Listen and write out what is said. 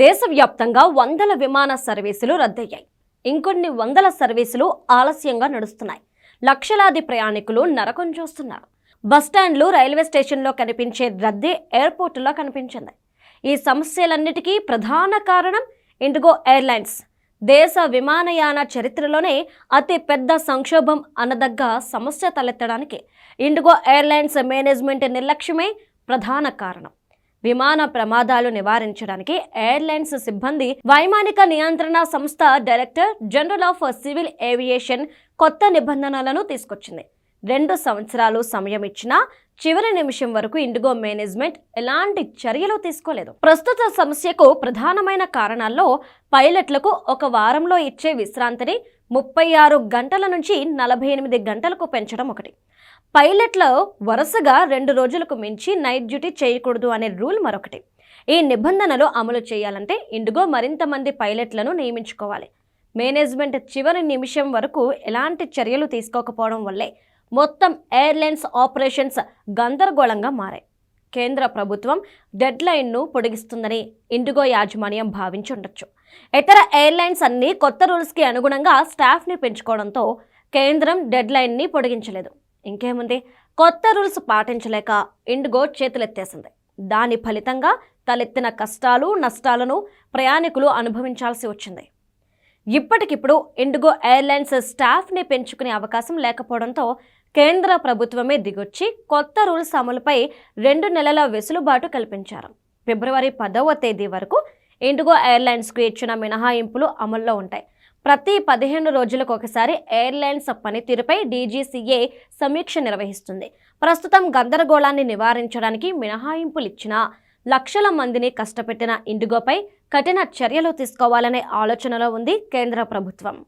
దేశవ్యాప్తంగా వందల విమాన సర్వీసులు రద్దయ్యాయి. ఇంకొన్ని వందల సర్వీసులు ఆలస్యంగా నడుస్తున్నాయి. లక్షలాది ప్రయాణికులు నరకం చూస్తున్నారు. బస్టాండ్లు రైల్వే స్టేషన్లో కనిపించే రద్దీ ఎయిర్పోర్టులో కనిపించింది. ఈ సమస్యలన్నిటికీ ప్రధాన కారణం ఇండిగో ఎయిర్లైన్స్. దేశ విమానయాన చరిత్రలోనే అతి పెద్ద సంక్షోభం అనదగ్గ సమస్య తలెత్తడానికి ఇండిగో ఎయిర్లైన్స్ మేనేజ్మెంట్ నిర్లక్ష్యమే ప్రధాన కారణం. విమాన ప్రమాదాలు నివారించడానికి ఎయిర్లైన్స్ సిబ్బంది వైమానిక నియంత్రణ సంస్థ director general of civil aviation కొత్త నిబంధనలను తీసుకొచ్చింది. రెండు సంవత్సరాలు సమయం ఇచ్చినా చివరి నిమిషం వరకు ఇండిగో మేనేజ్మెంట్ ఎలాంటి చర్యలు తీసుకోలేదు. ప్రస్తుత సమస్యకు ప్రధానమైన కారణాల్లో పైలట్లకు ఒక వారంలో ఇచ్చే విశ్రాంతిని ముప్పై ఆరు గంటల నుంచి నలభై ఎనిమిది గంటలకు పెంచడం ఒకటి. పైలట్లు వరుసగా రెండు రోజులకు మించి నైట్ డ్యూటీ చేయకూడదు అనే రూల్ మరొకటి. ఈ నిబంధనలు అమలు చేయాలంటే ఇండిగో మరింత మంది పైలట్లను నియమించుకోవాలి. మేనేజ్మెంట్ చివరి నిమిషం వరకు ఎలాంటి చర్యలు తీసుకోకపోవడం వల్లే మొత్తం ఎయిర్లైన్స్ ఆపరేషన్స్ గందరగోళంగా మారాయి. కేంద్ర ప్రభుత్వం డెడ్లైన్ను పొడిగిస్తుందని ఇండిగో యాజమాన్యం భావించి ఉండొచ్చు ఇతర ఎయిర్లైన్స్ అన్నీ కొత్త రూల్స్కి అనుగుణంగా స్టాఫ్ని పెంచుకోవడంతో కేంద్రం డెడ్లైన్ని పొడిగించలేదు. ఇంకేముంది? కొత్త రూల్స్ పాటించలేక ఇండిగో చేతులెత్తేసింది. దాని ఫలితంగా తలెత్తిన కష్టాలు నష్టాలను ప్రయాణికులు అనుభవించాల్సి వచ్చింది. ఇప్పటికిప్పుడు ఇండిగో ఎయిర్లైన్స్ స్టాఫ్ని పెంచుకునే అవకాశం లేకపోవడంతో కేంద్ర ప్రభుత్వమే దిగొచ్చి కొత్త రూల్స్ అమలుపై రెండు నెలల వెసులుబాటు కల్పించారు. ఫిబ్రవరి పదవ తేదీ వరకు ఇండిగో ఎయిర్లైన్స్కు ఇచ్చిన మినహాయింపులు అమల్లో ఉంటాయి. ప్రతి పదిహేను రోజులకు ఒకసారి ఎయిర్లైన్స్ పనితీరుపై డీజీసీఏ సమీక్ష నిర్వహిస్తుంది. ప్రస్తుతం గందరగోళాన్ని నివారించడానికి మినహాయింపులు ఇచ్చిన లక్షల మందిని కష్టపెట్టిన ఇండిగోపై కఠిన చర్యలు తీసుకోవాలనే ఆలోచనలో ఉంది కేంద్ర ప్రభుత్వం.